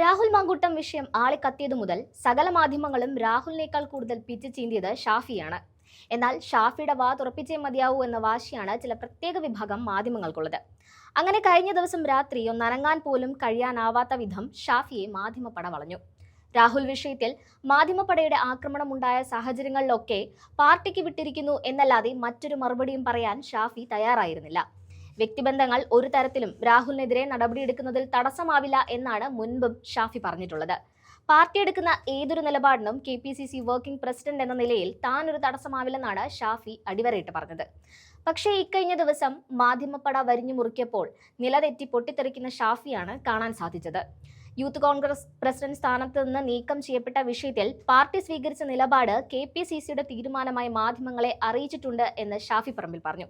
രാഹുൽ മാങ്കൂട്ടം വിഷയം ആളിക്കത്തിയതു മുതൽ സകല മാധ്യമങ്ങളും രാഹുലിനേക്കാൾ കൂടുതൽ പിച്ച് ചീന്തിയത് ഷാഫിയാണ്. എന്നാൽ ഷാഫിയുടെ വാ തുറപ്പിച്ചേ മതിയാവൂ എന്ന വാശിയാണ് ചില പ്രത്യേക വിഭാഗം മാധ്യമങ്ങൾക്കുള്ളത്. അങ്ങനെ കഴിഞ്ഞ ദിവസം രാത്രി ഒന്നനങ്ങാൻ പോലും കഴിയാനാവാത്ത വിധം ഷാഫിയെ മാധ്യമപ്പട വളഞ്ഞു. രാഹുൽ വിഷയത്തിൽ മാധ്യമപ്പടയുടെ ആക്രമണമുണ്ടായ സാഹചര്യങ്ങളിലൊക്കെ പാർട്ടിക്ക് വിട്ടിരിക്കുന്നു എന്നല്ലാതെ മറ്റൊരു മറുപടിയും പറയാൻ ഷാഫി തയ്യാറായിരുന്നില്ല. വ്യക്തിബന്ധങ്ങൾ ഒരു തരത്തിലും രാഹുലിനെതിരെ നടപടിയെടുക്കുന്നതിൽ തടസ്സമാവില്ല എന്നാണ് മുൻപും ഷാഫി പറഞ്ഞിട്ടുള്ളത്. പാർട്ടി എടുക്കുന്ന ഏതൊരു നിലപാടിനും K P C C working president എന്ന നിലയിൽ താൻ ഒരു തടസ്സമാവില്ലെന്നാണ് ഷാഫി അടിവരയിട്ട് പറഞ്ഞത്. പക്ഷേ ഇക്കഴിഞ്ഞ ദിവസം മാധ്യമപ്പട വരിഞ്ഞു മുറുക്കിയപ്പോൾ നിലതെറ്റി പൊട്ടിത്തെറിക്കുന്ന ഷാഫിയാണ് കാണാൻ സാധിച്ചത്. യൂത്ത് കോൺഗ്രസ് പ്രസിഡന്റ് സ്ഥാനത്ത് നിന്ന് നീക്കം ചെയ്യപ്പെട്ട വിഷയത്തിൽ പാർട്ടി സ്വീകരിച്ച നിലപാട് കെ പി സി സിയുടെ തീരുമാനമായി മാധ്യമങ്ങളെ അറിയിച്ചിട്ടുണ്ട് എന്ന് ഷാഫി പറമ്പിൽ പറഞ്ഞു.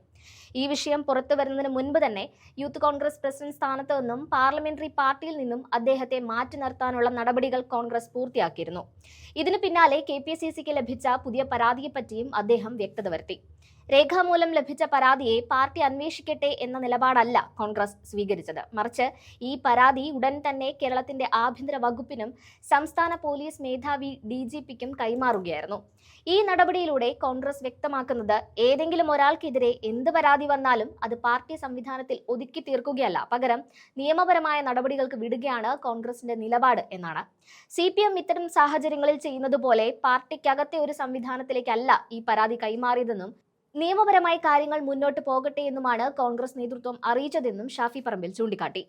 ഈ വിഷയം പുറത്തു വരുന്നതിന് മുൻപ് തന്നെ യൂത്ത് കോൺഗ്രസ് പ്രസിഡന്റ് സ്ഥാനത്ത് നിന്നും പാർലമെന്ററി പാർട്ടിയിൽ നിന്നും അദ്ദേഹത്തെ മാറ്റി നിർത്താനുള്ള നടപടികൾ കോൺഗ്രസ് പൂർത്തിയാക്കിയിരുന്നു. ഇതിനു പിന്നാലെ കെ പി സി സിക്ക് ലഭിച്ച പുതിയ പരാതിയെപ്പറ്റിയും അദ്ദേഹം വ്യക്തത വരുത്തി. രേഖാമൂലം ലഭിച്ച പരാതിയെ പാർട്ടി അന്വേഷിക്കട്ടെ എന്ന നിലപാടല്ല കോൺഗ്രസ് സ്വീകരിച്ചത്. മറിച്ച് ഈ പരാതി ഉടൻ തന്നെ കേരളത്തിന്റെ ആഭ്യന്തര വകുപ്പിനും സംസ്ഥാന പോലീസ് മേധാവി ഡി ജി പിക്കും കൈമാറുകയായിരുന്നു. ഈ നടപടിയിലൂടെ കോൺഗ്രസ് വ്യക്തമാക്കുന്നത് ഏതെങ്കിലും ഒരാൾക്കെതിരെ എന്ത് പരാതി വന്നാലും അത് പാർട്ടി സംവിധാനത്തിൽ ഒതുക്കി തീർക്കുകയല്ല. പകരം നിയമപരമായ നടപടികൾക്ക് വിടുകയാണ് കോൺഗ്രസിന്റെ നിലപാട് എന്നാണ്. സി പി എം ഇത്തരം സാഹചര്യങ്ങളിൽ ചെയ്യുന്നത് പോലെ പാർട്ടിക്കകത്തെ ഒരു സംവിധാനത്തിലേക്കല്ല ഈ പരാതി കൈമാറിയതെന്നും നിയമപരമായി കാര്യങ്ങൾ മുന്നോട്ട് പോകട്ടെ എന്നുമാണ് കോൺഗ്രസ് നേതൃത്വം അറിയിച്ചതെന്നും ഷാഫി പറമ്പിൽ ചൂണ്ടിക്കാട്ടി.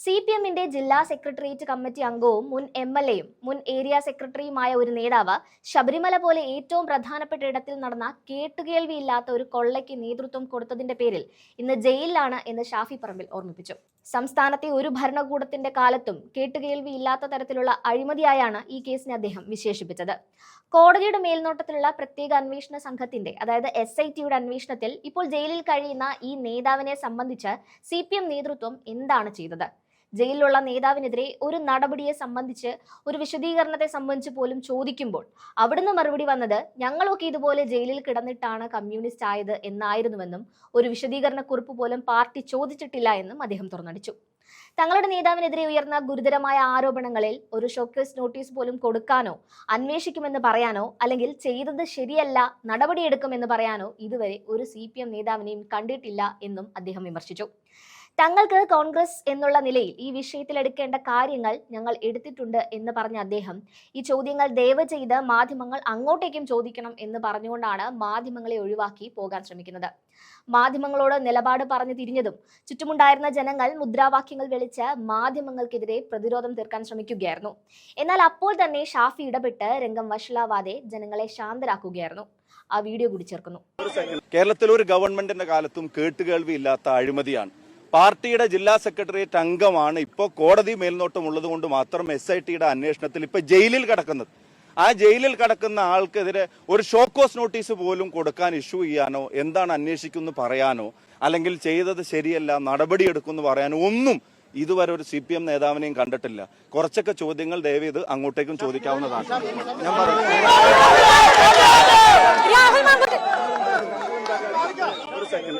സി പി എമ്മിന്റെ ജില്ലാ സെക്രട്ടേറിയറ്റ് കമ്മിറ്റി അംഗവും മുൻ എം എൽ എയും മുൻ ഏരിയ സെക്രട്ടറിയുമായ ഒരു നേതാവ് ശബരിമല പോലെ ഏറ്റവും പ്രധാനപ്പെട്ട ഇടത്തിൽ നടന്ന കേട്ടുകേൾവിയില്ലാത്ത ഒരു കൊള്ളയ്ക്ക് നേതൃത്വം കൊടുത്തതിന്റെ പേരിൽ ഇന്ന് ജയിലിലാണ് എന്ന് ഷാഫി പറമ്പിൽ ഓർമ്മിപ്പിച്ചു. സംസ്ഥാനത്തെ ഒരു ഭരണകൂടത്തിന്റെ കാലത്തും കേട്ടുകേൾവിയില്ലാത്ത തരത്തിലുള്ള അഴിമതിയായാണ് ഈ കേസിനെ അദ്ദേഹം വിശേഷിപ്പിച്ചത്. കോടതിയുടെ മേൽനോട്ടത്തിലുള്ള പ്രത്യേക അന്വേഷണ സംഘത്തിന്റെ അതായത് എസ് ഐ ടിയുടെ അന്വേഷണത്തിൽ ഇപ്പോൾ ജയിലിൽ കഴിയുന്ന ഈ നേതാവിനെ സംബന്ധിച്ച് സി നേതൃത്വം എന്താണ് ചെയ്തത്? ജയിലിലുള്ള നേതാവിനെതിരെ ഒരു നടപടിയെ സംബന്ധിച്ച് ഒരു വിശദീകരണത്തെ സംബന്ധിച്ച് പോലും ചോദിക്കുമ്പോൾ അവിടുന്ന് മറുപടി വന്നത് ഞങ്ങളൊക്കെ ഇതുപോലെ ജയിലിൽ കിടന്നിട്ടാണ് കമ്മ്യൂണിസ്റ്റ് ആയത് എന്നായിരുന്നുവെന്നും ഒരു വിശദീകരണ കുറിപ്പ് പോലും പാർട്ടി ചോദിച്ചിട്ടില്ല എന്നും അദ്ദേഹം തുറന്നടിച്ചു. തങ്ങളുടെ നേതാവിനെതിരെ ഉയർന്ന ഗുരുതരമായ ആരോപണങ്ങളിൽ ഒരു ഷോക്കേസ് നോട്ടീസ് പോലും കൊടുക്കാനോ അന്വേഷിക്കുമെന്ന് പറയാനോ അല്ലെങ്കിൽ ചെയ്തത് ശരിയല്ല നടപടിയെടുക്കുമെന്ന് പറയാനോ ഇതുവരെ ഒരു സി പി എം നേതാവിനെയും കണ്ടിട്ടില്ല എന്നും അദ്ദേഹം വിമർശിച്ചു. തങ്ങൾക്ക് കോൺഗ്രസ് എന്നുള്ള നിലയിൽ ഈ വിഷയത്തിൽ എടുക്കേണ്ട കാര്യങ്ങൾ ഞങ്ങൾ എടുത്തിട്ടുണ്ട് എന്ന് പറഞ്ഞ അദ്ദേഹം. ഈ ചോദ്യങ്ങൾ ദയവ് ചെയ്ത് മാധ്യമങ്ങൾ അങ്ങോട്ടേക്കും ചോദിക്കണം എന്ന് പറഞ്ഞുകൊണ്ടാണ് മാധ്യമങ്ങളെ ഒഴിവാക്കി പോകാൻ ശ്രമിക്കുന്നത്. മാധ്യമങ്ങളോട് നിലപാട് പറഞ്ഞു തിരിഞ്ഞതും ചുറ്റുമുണ്ടായിരുന്ന ജനങ്ങൾ മുദ്രാവാക്യങ്ങൾ വിളിച്ച് മാധ്യമങ്ങൾക്കെതിരെ പ്രതിരോധം തീർക്കാൻ ശ്രമിക്കുകയായിരുന്നു. എന്നാൽ അപ്പോൾ തന്നെ ഷാഫി ഇടപെട്ട് രംഗം വഷളാവാതെ ജനങ്ങളെ ശാന്തരാക്കുകയായിരുന്നു. ആ വീഡിയോ കൂടി ചേർക്കുന്നു. കേരളത്തിലെ ഒരു ഗവൺമെന്റിന്റെ കാലത്തും കേട്ടുകേൾവി ഇല്ലാത്ത അഴിമതിയാണ്. പാർട്ടിയുടെ ജില്ലാ സെക്രട്ടേറിയറ്റ് അംഗമാണ് ഇപ്പോൾ കോടതി മേൽനോട്ടം ഉള്ളത് കൊണ്ട് മാത്രം എസ് ഐ ടിയുടെ അന്വേഷണത്തിൽ ഇപ്പൊ ജയിലിൽ കിടക്കുന്നത്. ആ ജയിലിൽ കിടക്കുന്ന ആൾക്കെതിരെ ഒരു ഷോക്കോസ് നോട്ടീസ് പോലും കൊടുക്കാൻ ഇഷ്യൂ ചെയ്യാനോ എന്താണ് അന്വേഷിക്കുന്നു പറയാനോ അല്ലെങ്കിൽ ചെയ്തത് ശരിയല്ല നടപടിയെടുക്കുമെന്ന് പറയാനോ ഒന്നും ഇതുവരെ ഒരു സി പി എം നേതാവിനെയും കണ്ടിട്ടില്ല. കുറച്ചൊക്കെ ചോദ്യങ്ങൾ ദയവേത് അങ്ങോട്ടേക്കും ചോദിക്കാവുന്നതാണ്. ഞാൻ പറഞ്ഞു ഒരു സെക്കൻഡ്